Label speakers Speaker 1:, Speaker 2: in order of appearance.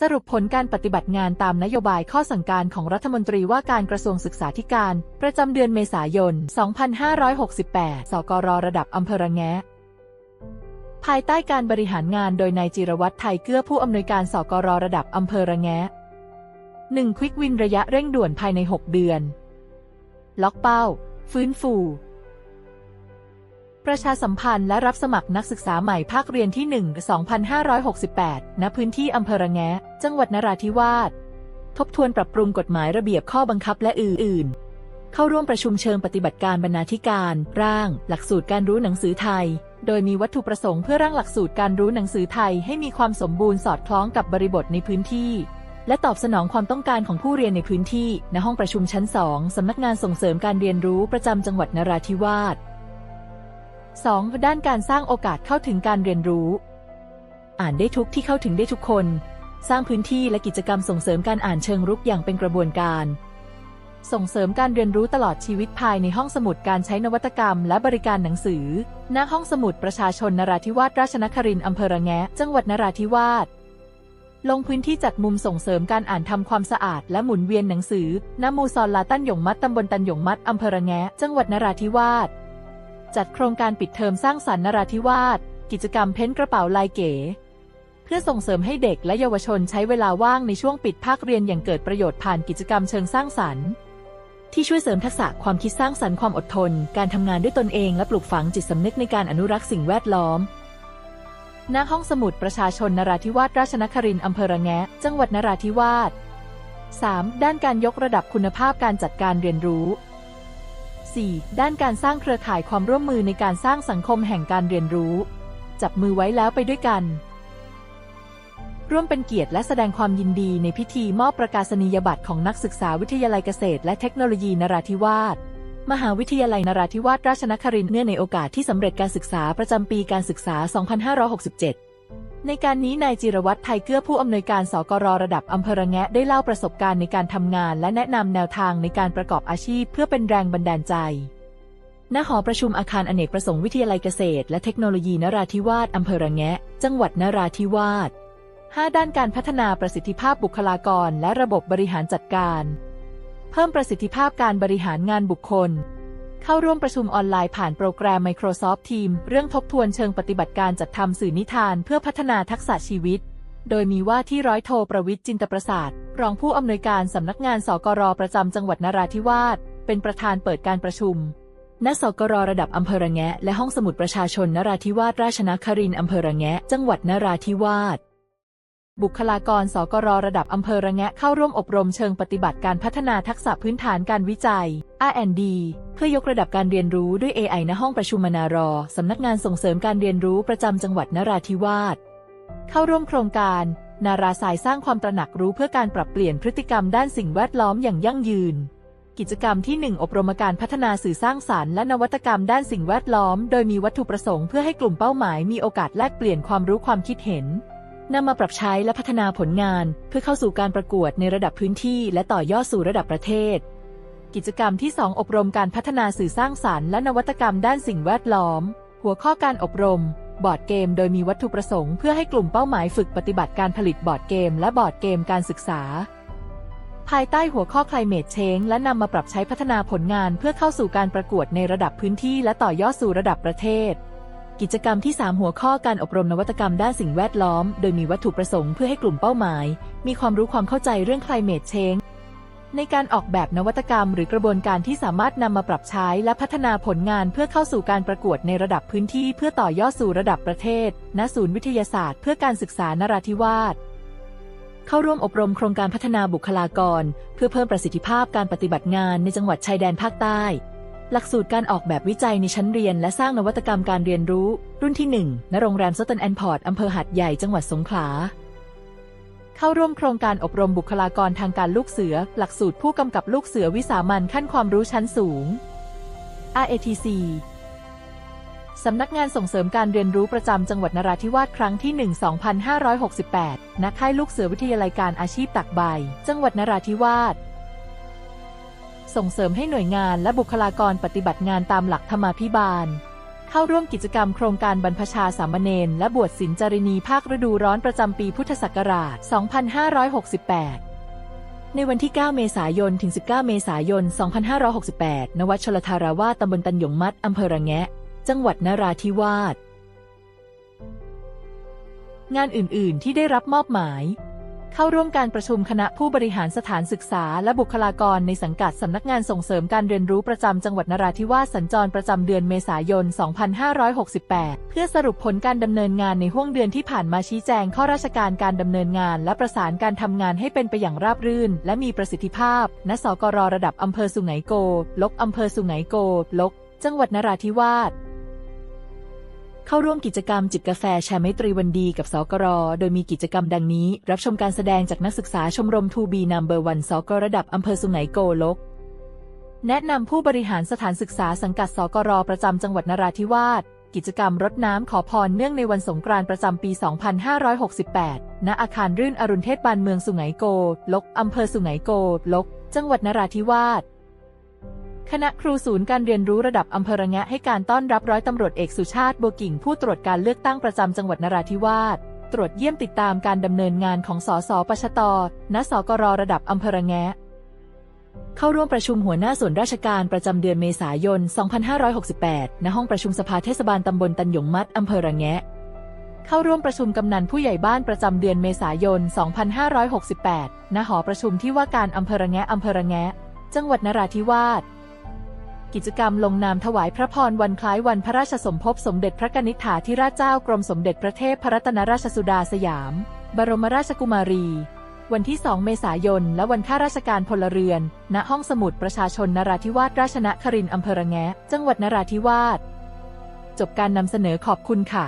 Speaker 1: สรุปผลการปฏิบัติงานตามนโยบายข้อสั่งการของรัฐมนตรีว่าการกระทรวงศึกษาธิการ ประจำเดือนเมษายน 2568 สกรระดับอำเภอระแงะภายใต้การบริหารงานโดยนายจิรวัตรไทยเกื้อผู้อำนวยการสกรระดับอำเภอระแงะ 1. ควิกวินระยะเร่งด่วนภายใน 6 เดือน ล็อกเป้า ฟื้นฟู ประชาสัมพันธ์และรับสมัครนักศึกษาใหม่ภาคเรียนที่ 1 2568 ณ พื้นที่อำเภอระแงะ จังหวัดนราธิวาส ทบทวนปรับปรุงกฎหมายระเบียบข้อบังคับและอื่น ๆ เข้าร่วมประชุมเชิงปฏิบัติการบรรณาธิการ ร่าง หลักสูตรการรู้หนังสือไทย โดยมีวัตถุประสงค์เพื่อร่างหลักสูตรการรู้หนังสือไทยให้มีความสมบูรณ์สอดคล้องกับบริบทในพื้นที่ และตอบสนองความต้องการของผู้เรียนในพื้นที่ ณ ห้องประชุมชั้น 2 สำนักงานส่งเสริมการเรียนรู้ประจำจังหวัดนราธิวาส 2. ด้านการสร้างโอกาสเข้าถึงการเรียนรู้ อ่านได้ทุกที่เข้าถึงได้ทุกคน สร้างพื้นที่และกิจกรรมส่งเสริมการอ่านเชิงรุกอย่างเป็นกระบวนการ ส่งเสริมการเรียนรู้ตลอดชีวิตภายในห้องสมุดการใช้นวัตกรรม และบริการหนังสือ ณ ห้องสมุดประชาชนนราธิวาสราชนครินทร์อำเภอระแงะ จังหวัดนราธิวาสลงพื้นที่จัดมุมส่งเสริมการอ่านทำความสะอาด และหมุนเวียนหนังสือ ณ มูซอนลาตันหยงมัดตำบลตันหยงมัดอำเภอระแงะ จังหวัดนราธิวาส จัดโครงการปิดเทอมสร้างสรรค์นราธิวาส กิจกรรมเพ้นกระเป๋าลายเก๋ เพื่อส่งเสริมให้เด็กและเยาวชนใช้เวลาว่างในช่วงปิดภาคเรียนอย่างเกิดประโยชน์ผ่านกิจกรรมเชิงสร้างสรรค์ ที่ช่วยเสริมทักษะความคิดสร้างสรรค์ความอดทน การทำงานด้วยตนเองและปลูกฝังจิตสำนึกในการอนุรักษ์สิ่งแวดล้อมณห้องสมุดประชาชนนราธิวาสราชนครินทร์อำเภอระแงะ จังหวัดนราธิวาส 3. ด้านการยกระดับคุณภาพการจัดการเรียนรู้ 4. ด้านการสร้างเครือข่ายความร่วมมือในการสร้างสังคมแห่งการเรียนรู้ จับมือไว้แล้วไปด้วยกัน ร่วมเป็นเกียรติและแสดงความยินดีในพิธีมอบประกาศนียบัตรของนักศึกษาวิทยาลัยเกษตร และเทคโนโลยีนราธิวาสมหาวิทยาลัยนราธิวาสราชนครินทร์เนื่องในโอกาสที่สำเร็จการศึกษาประจำปีการศึกษา 2567 ในการนี้นายจิรวัตรไทยเกื้อผู้อำนวยการสกรระดับอำเภอระแงะได้เล่าประสบการณ์ในการทำงาน และแนะนำแนวทางในการประกอบอาชีพเพื่อเป็นแรงบันดาลใจ ณ หอประชุมอาคารอเนกประสงค์วิทยาลัยเกษตร และเทคโนโลยีนราธิวาสอำเภอระแงะ จังหวัดนราธิวาส 5. ด้านการพัฒนาประสิทธิภาพบุคลากร และระบบบริหารจัดการ เพิ่มประสิทธิภาพการบริหารงานบุคคล เข้าร่วมประชุมออนไลน์ผ่านโปรแกรม Microsoft Teams เรื่องทบทวนเชิงปฏิบัติการจัดทำสื่อนิทานเพื่อพัฒนาทักษะชีวิต โดยมีว่าที่ร้อยโทประวิทย์จินตประสาทรองผู้อำนวยการสำนักงานสกรประจำจังหวัดนราธิวาสเป็นประธานเปิดการประชุมณสกรระดับอำเภอระแงะและห้องสมุดประชาชนนราธิวาสราชนครินทร์อำเภอระแงะ จังหวัดนราธิวาส บุคลากรสกรระดับอำเภอระแงะเข้าร่วมอบรมเชิงปฏิบัติการพัฒนาทักษะพื้นฐานการวิจัย R&D เพื่อยกระดับการเรียนรู้ด้วย AI ณห้องประชุมมนารอ สำนักงานส่งเสริมการเรียนรู้ประจำจังหวัดนราธิวาส เข้าร่วมโครงการ นาราสายสร้างความตระหนักรู้เพื่อการปรับเปลี่ยนพฤติกรรมด้านสิ่งแวดล้อมอย่างยั่งยืน กิจกรรมที่ 1 อบรมการพัฒนาสื่อสร้างสารรค์และนวัตกรรมด้านสิ่งแวดล้อม โดยมีวัตถุประสงค์เพื่อให้กลุ่มเป้าหมายมีโอกาสแลกเปลี่ยนความรู้ความคิดเห็น นำมาปรับใช้และพัฒนาผลงาน เพื่อเข้าสู่การประกวดในระดับพื้นที่ และต่อยอดสู่ระดับประเทศ กิจกรรมที่ 2 อบรมการพัฒนาสื่อสร้างสารรค์และนวัตกรรมด้านสิ่งแวดล้อม หัวข้อการอบรม บอร์ดเกม โดยมีวัตถุประสงค์เพื่อให้กลุ่มเป้าหมายฝึกปฏิบัติการผลิตบอร์ดเกม และบอร์ดเกมการศึกษา ภายใต้หัวข้อ Climate Change และนำมาปรับใช้พัฒนาผลงาน เพื่อเข้าสู่การประกวดในระดับพื้นที่ และต่อยอดสู่ระดับประเทศ กิจกรรมที่ 3 หัวข้อการอบรมนวัตกรรมด้านสิ่งแวดล้อม โดยมีวัตถุประสงค์เพื่อให้กลุ่มเป้าหมาย มีความรู้ความเข้าใจเรื่อง climate change ในการออกแบบนวัตกรรม หรือกระบวนการที่สามารถนำมาปรับใช้และพัฒนาผลงานเพื่อเข้าสู่การประกวดในระดับพื้นที่เพื่อต่อยอดสู่ระดับประเทศ ณ ศูนย์วิทยาศาสตร์เพื่อการศึกษานราธิวาส เข้าร่วมอบรมโครงการพัฒนาบุคลากร เพื่อเพิ่มประสิทธิภาพการปฏิบัติงานในจังหวัดชายแดนภาคใต้ หลักสูตรการออกแบบวิจัยในชั้นเรียนและสร้างนวัตกรรมการเรียนรู้ รุ่นที่ 1 ณ โรงแรมซ t ต n แอนพอร์ต อำเภอหัดใหญ่ จังหวัดสงขลา เข้าร่วมโครงการอบรมบุคลากรทางการลูกเสือ หลักสูตรผู้กำกับลูกเสือวิสามันขั้นความรู้ชั้นสูง RATC สำนักงานส่งเสริมการเรียนรู้ประจำจังหวัดนราธิวาสครั้งที่ 1 2568 ณ ค่ายลูกเสือวิทยาลัยการอาชีพตักใบ จังหวัดนราธิวาส ส่งเสริมให้หน่วยงานและบุคลากรปฏิบัติงานตามหลักธรรมาภิบาล เข้าร่วมกิจกรรมโครงการบรรพชาสามเณรและบวชศิลจารินีภาคฤดูร้อนประจำปีพุทธศักราช 2568ในวันที่ 9 เมษายน ถึง 19 เมษายน 2568 ณ วัดชลทาราวาสตำบลตันหยงมัด อำเภอระแงะ จังหวัดนราธิวาส งานอื่น ๆ ที่ได้รับมอบหมาย เข้าร่วมการประชุมคณะผู้บริหารสถานศึกษา และบุคลากรในสังกัดสำนักงานส่งเสริมการเรียนรู้ประจำจังหวัดนราธิวาสสัญจรประจำเดือนเมษายน 2568 เพื่อสรุปผลการดำเนินงานในห่วงเดือนที่ผ่านมาชี้แจงข้อราชการการดำเนินงาน และประสานการทำงานให้เป็นไปอย่างราบรื่น และมีประสิทธิภาพ ณ สกรระดับอำเภอสุไหงโกลกอำเภอสุไหงโกลก จังหวัดนราธิวาส เข้าร่วมกิจกรรมจิบกาแฟแชร์ไมตรีวันดีกับสกร โดยมีกิจกรรมดังนี้ รับชมการแสดงจากนักศึกษาชมรมทูบีนัมเบอร์วันสกระดับอำเภอสุไหงโกลก แนะนำผู้บริหารสถานศึกษาสังกัดสกรประจำจังหวัดนราธิวาส กิจกรรมรดน้ำขอพรเนื่องในวันสงกรานต์ประจำปี 2568 ณ อาคารรื่นอรุณเทศบาลเมืองสุไหงโกลกอำเภอสุไหงโกลก จังหวัดนราธิวาส คณะครูศูนย์การเรียนรู้ระดับอำเภอระแงะให้การต้อนรับร้อยตำรวจเอกสุชาติบัวกิ่งผู้ตรวจการเลือกตั้งประจำจังหวัดนราธิวาสตรวจเยี่ยมติดตามการดำเนินงานของสสปชตณสกรระดับอำเภอระแงะ เข้าร่วมประชุมหัวหน้าส่วนราชการประจำเดือนเมษายน 2568 ณ ห้องประชุมสภาเทศบาลตำบลตันหยงมัดอำเภอระแงะ เข้าร่วมประชุมกำนันผู้ใหญ่บ้านประจำเดือนเมษายน 2568 ณ หอประชุมที่ว่าการอำเภอระแงะอำเภอระแงะ จังหวัดนราธิวาส กิจกรรมลงนามถวายพระพรวันคล้ายวันพระราชสมภพสมเด็จพระกนิษฐาธิราชเจ้ากรมสมเด็จพระเทพพรัตนราชสุดาสยาม บรมราชกุมารี วันที่ 2 เมษายน และวันข้าราชการพลเรือน ณ ห้องสมุดประชาชนนราธิวาสราชนครินทร์อำเภอระแงะ จังหวัดนราธิวาส จบการนำเสนอขอบคุณค่ะ